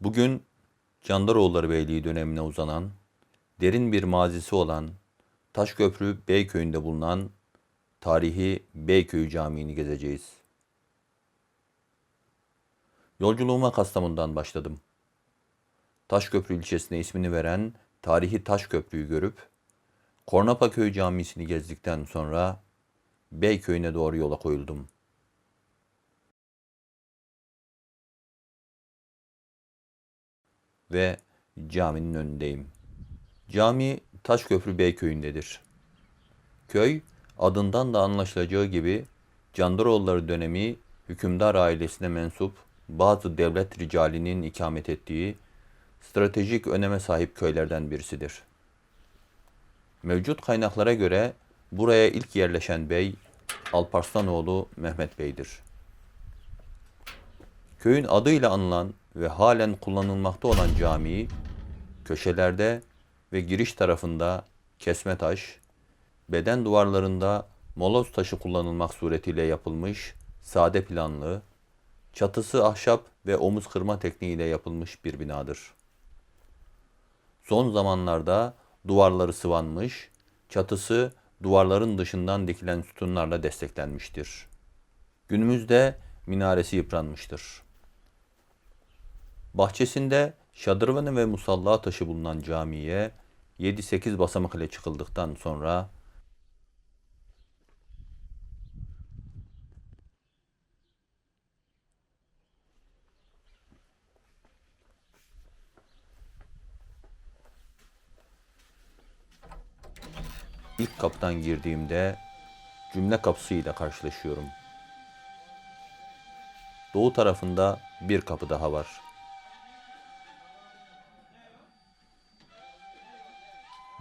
Bugün Candaroğulları Beyliği dönemine uzanan, derin bir mazisi olan Taşköprü Beyköy'ünde bulunan tarihi Beyköy Camii'ni gezeceğiz. Yolculuğuma Kastamonu'dan başladım. Taşköprü ilçesine ismini veren tarihi Taşköprü'yü görüp Kornapaköy Camisi'ni gezdikten sonra Beyköy'üne doğru yola koyuldum. Ve caminin önündeyim. Cami Taşköprü Beyköy'ündedir. Köy adından da anlaşılacağı gibi Candaroğulları dönemi hükümdar ailesine mensup bazı devlet ricalinin ikamet ettiği stratejik öneme sahip köylerden birisidir. Mevcut kaynaklara göre buraya ilk yerleşen bey Alparslanoğlu Mehmet Bey'dir. Köyün adıyla anılan ve halen kullanılmakta olan cami, köşelerde ve giriş tarafında kesme taş, beden duvarlarında moloz taşı kullanılmak suretiyle yapılmış sade planlı, çatısı ahşap ve omuz kırma tekniğiyle yapılmış bir binadır. Son zamanlarda duvarları sıvanmış, çatısı duvarların dışından dikilen sütunlarla desteklenmiştir. Günümüzde minaresi yıpranmıştır. Bahçesinde şadırvanı ve musalla taşı bulunan camiye 7-8 basamak ile çıkıldıktan sonra ilk kapıdan girdiğimde cümle kapısıyla karşılaşıyorum. Doğu tarafında bir kapı daha var.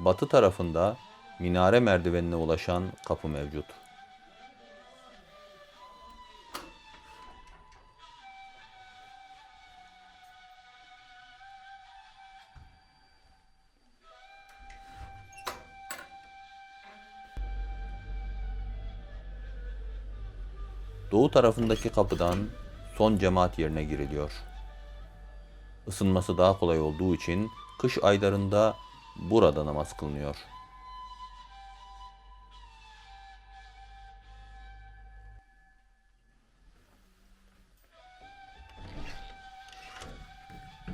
Batı tarafında minare merdivenine ulaşan kapı mevcut. Doğu tarafındaki kapıdan son cemaat yerine giriliyor. Isınması daha kolay olduğu için kış aylarında burada namaz kılınıyor.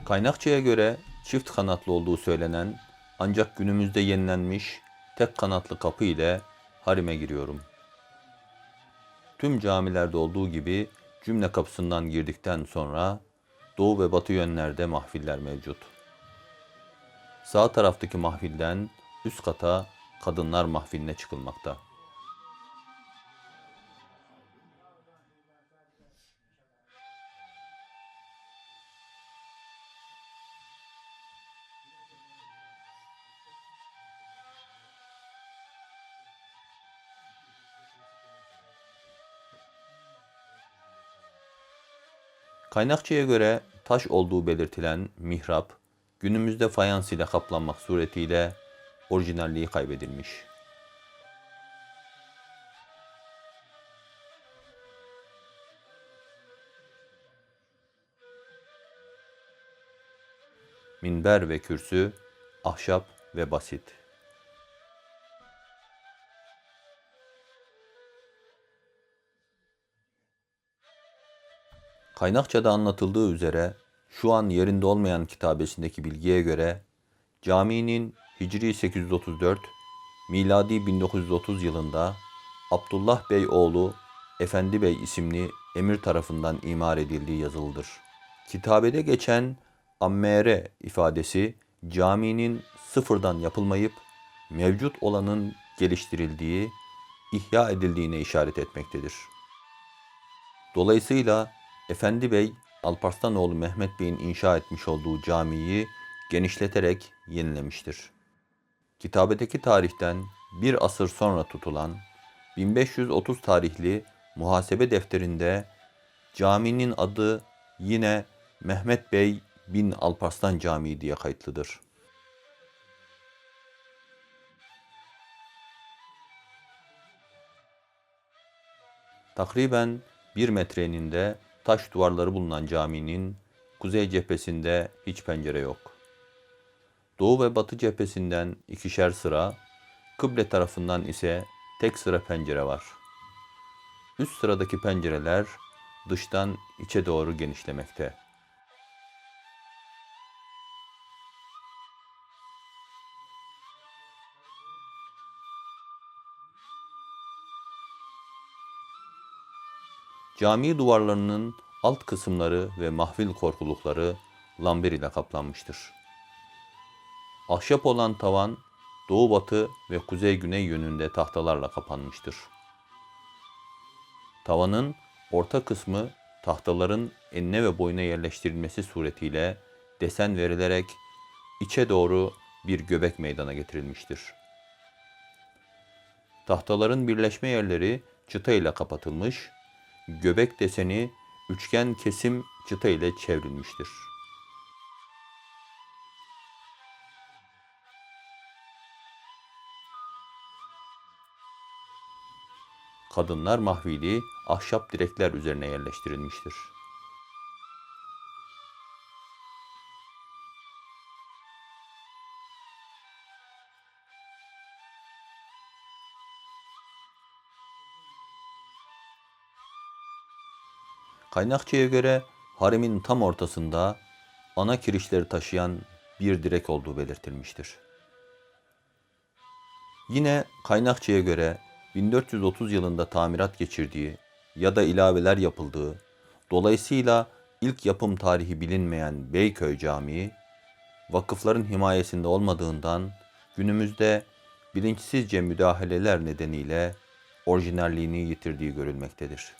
Kaynakçaya göre çift kanatlı olduğu söylenen ancak günümüzde yenilenmiş tek kanatlı kapı ile harime giriyorum. Tüm camilerde olduğu gibi cümle kapısından girdikten sonra doğu ve batı yönlerde mahfiller mevcut. Sağ taraftaki mahfilden üst kata kadınlar mahfiline çıkılmakta. Kaynakçaya göre taş olduğu belirtilen mihrap, günümüzde fayans ile kaplanmak suretiyle orijinalliği kaybedilmiş. Minber ve kürsü ahşap ve basit. Kaynakçada anlatıldığı üzere şu an yerinde olmayan kitabesindeki bilgiye göre caminin Hicri 834, miladi 1930 yılında Abdullah Bey oğlu Efendi Bey isimli emir tarafından imar edildiği yazılıdır. Kitabede geçen ammere ifadesi caminin sıfırdan yapılmayıp mevcut olanın geliştirildiği, ihya edildiğine işaret etmektedir. Dolayısıyla Efendi Bey, Alparslanoğlu Mehmet Bey'in inşa etmiş olduğu camiyi genişleterek yenilemiştir. Kitabedeki tarihten bir asır sonra tutulan 1530 tarihli muhasebe defterinde caminin adı yine Mehmet Bey bin Alparslan Camii diye kayıtlıdır. Takriben bir metre eninde taş duvarları bulunan caminin kuzey cephesinde hiç pencere yok. Doğu ve batı cephesinden ikişer sıra, kıble tarafından ise tek sıra pencere var. Üst sıradaki pencereler dıştan içe doğru genişlemekte. Cami duvarlarının alt kısımları ve mahvil korkulukları lambir ile kaplanmıştır. Ahşap olan tavan doğu batı ve kuzey güney yönünde tahtalarla kapanmıştır. Tavanın orta kısmı tahtaların enine ve boyuna yerleştirilmesi suretiyle desen verilerek içe doğru bir göbek meydana getirilmiştir. Tahtaların birleşme yerleri çıta ile kapatılmış, göbek deseni üçgen kesim çıta ile çevrilmiştir. Kadınlar mahvili ahşap direkler üzerine yerleştirilmiştir. Kaynakçıya göre haremin tam ortasında ana kirişleri taşıyan bir direk olduğu belirtilmiştir. Yine kaynakçıya göre 1430 yılında tamirat geçirdiği ya da ilaveler yapıldığı, dolayısıyla ilk yapım tarihi bilinmeyen Beyköy Camii, vakıfların himayesinde olmadığından günümüzde bilinçsizce müdahaleler nedeniyle orijinalliğini yitirdiği görülmektedir.